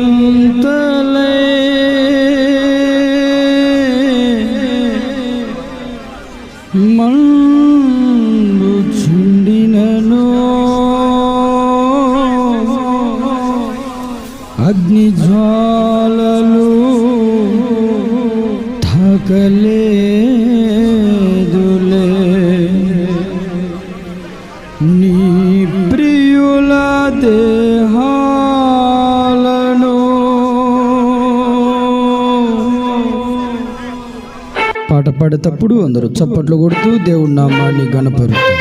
அக்னியேழந்தலை மண்டு சுண்டினோ అగ్ని జ్వాలలు ధకలేదుల తప్పుడు అందరూ చప్పట్లు కొడుతూ దేవుడి నామాన్ని గణపరుతారు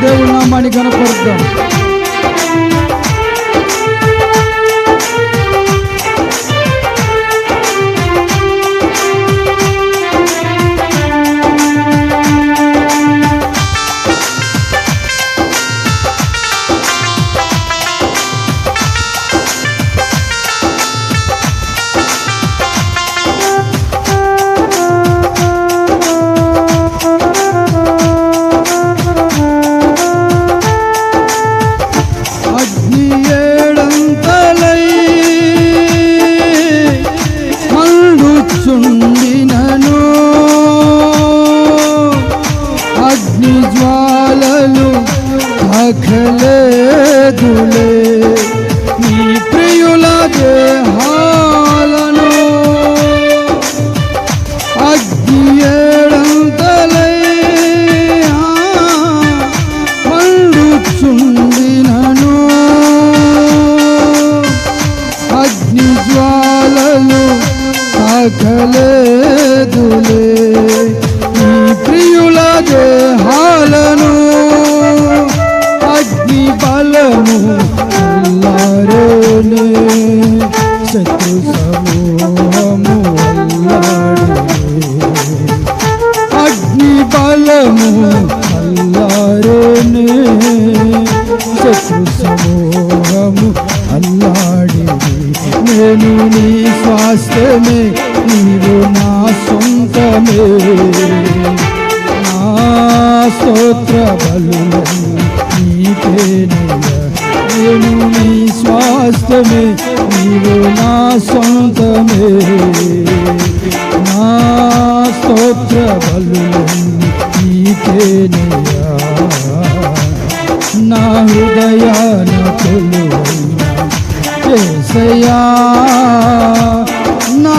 దేవుడి నామాన్ని కనపరుద్దాం నేను నీ స్వాస్థ్యమే నీవు నా సొంతమే. నా స్తోత్ర బలు నీకేనయ్యా నా హృదయాన కొలు చేసయా నా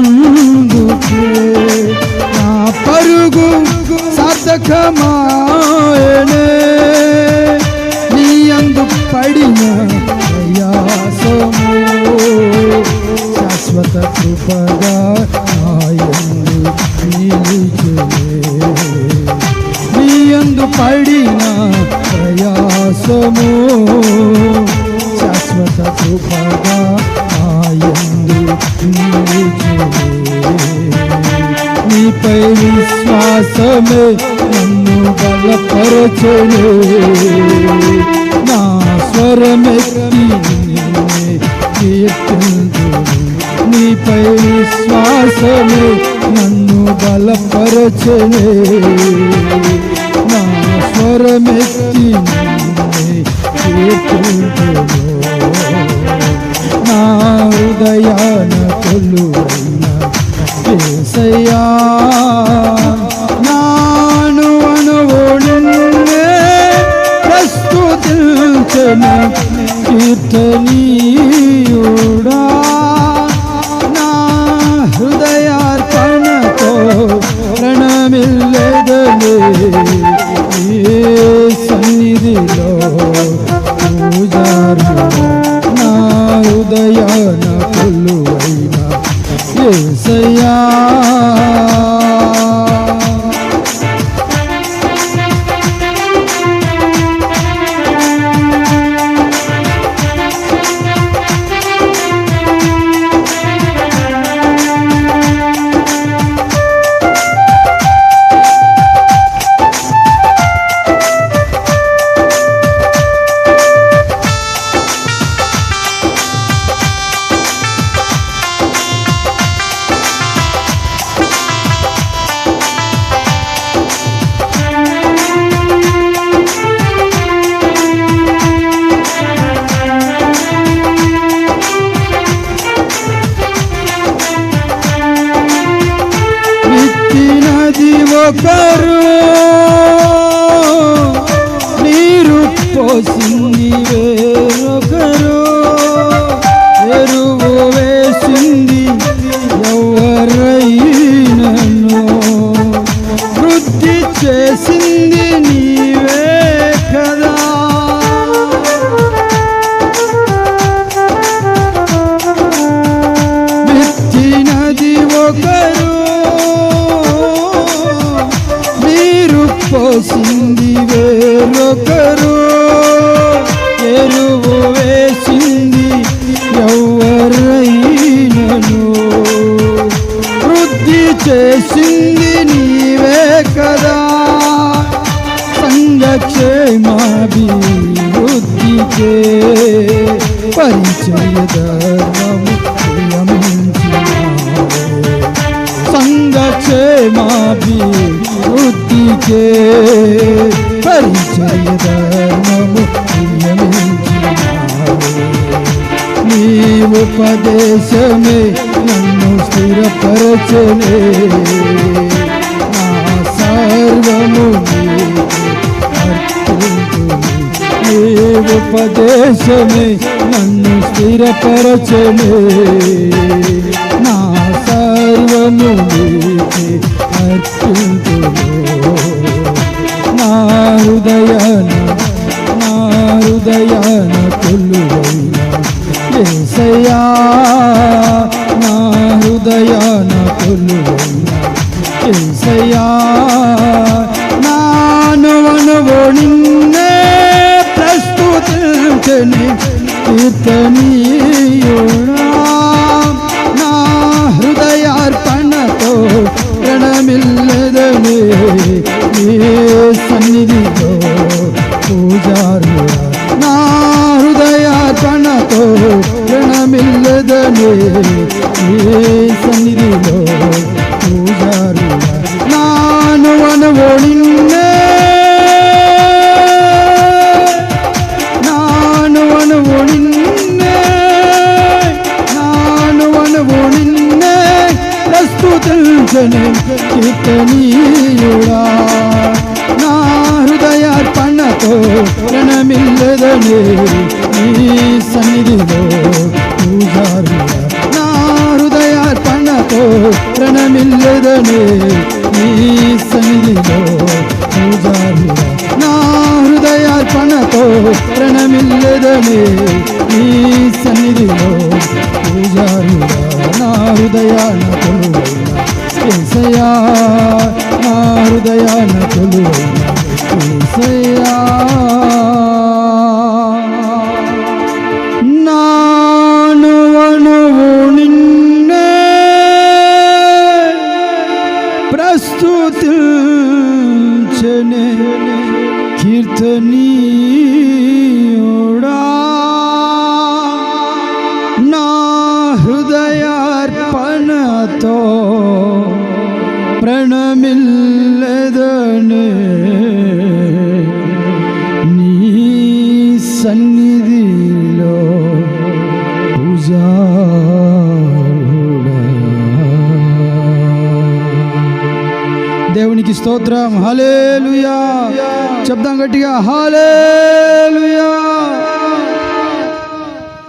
నీపై విశ్వాసమే నన్ను బలపరచనే నా స్వరమెత్తి నిన్నే నీపై విశ్వాసమే నన్ను బలపరచనే నా స్వరమెత్తి నిన్నే నా హృదయాన ఏసయ్యా నాను అనువు నిన్నే ఒకరు నీరు పోసింది వేరొకరు. ఎరువు వేసింది ఎవరైనను. వృద్ధి చేసింది నీవే కదా. సంగక్షేమాభివృద్ధికే పరిచయ ధర్మము సంగక్షేమాభివృద్ధికే పరిచయ ధర్మము ప్రియమించినావే. నీ ఉపదేశమే నన్ను స్థిరపరచలే. నా సర్వము నీకే ఉపదేశమే నన్ను స్థిరపరచలే. నా సర్వము నీకే అర్పింతును. నా హృదయాన నా హృదయాన కొలువైన ఏసయ్యా నా హృదయాన కొలువైన నాను నిన్నే రణమిల్లదనే నీ సన్నిధిలో పూజారుడా నా హృదయార్పణతో రణమిల్లదనే నీ సన్నిధిలో పూజారు నాను అనువు నిన్నే மகனும் கித்தனியுடா நாருதயார்ப்பண தோரணமில்லதனே நீ சந்நிதியோ பூஜாரியா. நாருதயார்ப்பண தோரணமில்லதனே நீ சந்நிதியோ பூஜாரியா. நாருதயார்ப்பண தோரணமில்லதனே நீ சந்நிதியோ పూజారుడా నా హృదయాన కొలువై ఏసయ్యా నా హృదయాన కొలువైన ఏసయ్యా నాను నిన్నే ప్రస్తుతించనే స్తోత్రం. హలే చెప్దాం గట్టిగా హలే